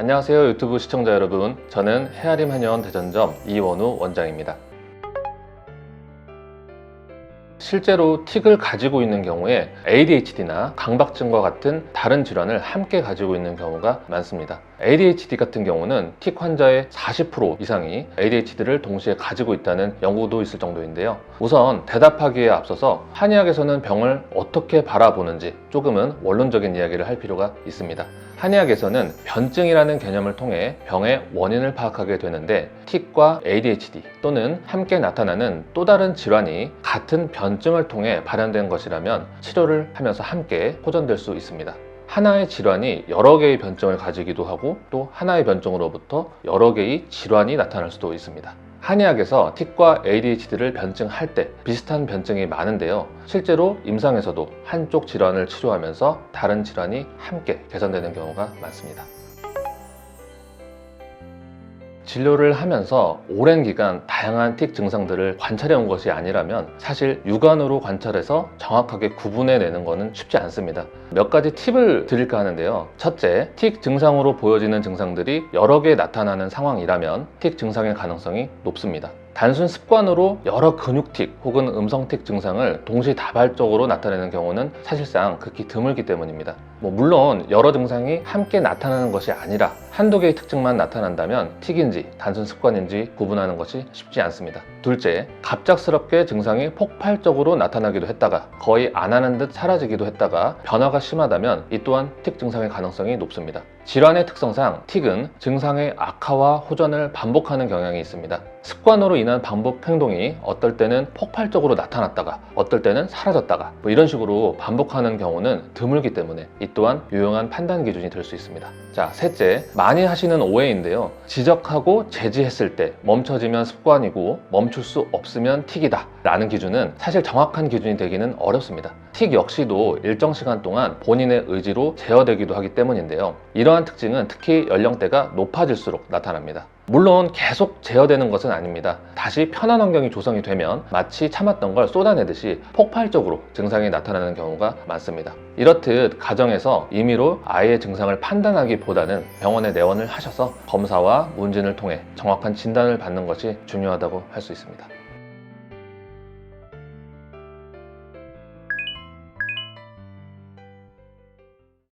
안녕하세요 유튜브 시청자 여러분. 저는 헤아림 한의원 대전점 이원우 원장입니다 실제로 틱을 가지고 있는 경우에 ADHD나 강박증과 같은 다른 질환을 함께 가지고 있는 경우가 많습니다. ADHD 같은 경우는 틱 환자의 40% 이상이 ADHD를 동시에 가지고 있다는 연구도 있을 정도인데요. 우선 대답하기에 앞서서 한의학에서는 병을 어떻게 바라보는지 조금은 원론적인 이야기를 할 필요가 있습니다. 한의학에서는 변증이라는 개념을 통해 병의 원인을 파악하게 되는데 틱과 ADHD 또는 함께 나타나는 또 다른 질환이 같은 변 증을 통해 발현된 것이라면 치료를 하면서 함께 호전될 수 있습니다. 하나의 질환이 여러 개의 변증을 가지기도 하고 또 하나의 변증으로부터 여러 개의 질환이 나타날 수도 있습니다. 한의학에서 틱과 ADHD를 변증할 때 비슷한 변증이 많은데요. 실제로 임상에서도 한쪽 질환을 치료하면서 다른 질환이 함께 개선되는 경우가 많습니다. 진료를 하면서 오랜 기간 다양한 틱 증상들을 관찰해 온 것이 아니라면 사실 육안으로 관찰해서 정확하게 구분해 내는 것은 쉽지 않습니다. 몇 가지 팁을 드릴까 하는데요. 첫째, 틱 증상으로 보여지는 증상들이 여러 개 나타나는 상황이라면 틱 증상의 가능성이 높습니다. 단순 습관으로 여러 근육틱 혹은 음성틱 증상을 동시다발적으로 나타내는 경우는 사실상 극히 드물기 때문입니다. 뭐 물론 여러 증상이 함께 나타나는 것이 아니라 한두 개의 특징만 나타난다면 틱인지 단순 습관인지 구분하는 것이 쉽지 않습니다. 둘째, 갑작스럽게 증상이 폭발적으로 나타나기도 했다가 거의 안 하는 듯 사라지기도 했다가 변화가 심하다면 이 또한 틱 증상의 가능성이 높습니다. 질환의 특성상 틱은 증상의 악화와 호전을 반복하는 경향이 있습니다. 습관으로 인한 반복 행동이 어떨 때는 폭발적으로 나타났다가 어떨 때는 사라졌다가 뭐 이런 식으로 반복하는 경우는 드물기 때문에 이 또한 유용한 판단 기준이 될 수 있습니다. 자, 셋째, 많이 하시는 오해인데요. 지적하고 제지했을 때 멈춰지면 습관이고 멈출 수 없으면 틱이다 라는 기준은 사실 정확한 기준이 되기는 어렵습니다. 틱 역시도 일정 시간 동안 본인의 의지로 제어되기도 하기 때문인데요. 이러한 특징은 특히 연령대가 높아질수록 나타납니다. 물론 계속 제어되는 것은 아닙니다. 다시 편한 환경이 조성이 되면 마치 참았던 걸 쏟아내듯이 폭발적으로 증상이 나타나는 경우가 많습니다. 이렇듯 가정에서 임의로 아이의 증상을 판단하기보다는 병원에 내원을 하셔서 검사와 문진을 통해 정확한 진단을 받는 것이 중요하다고 할 수 있습니다.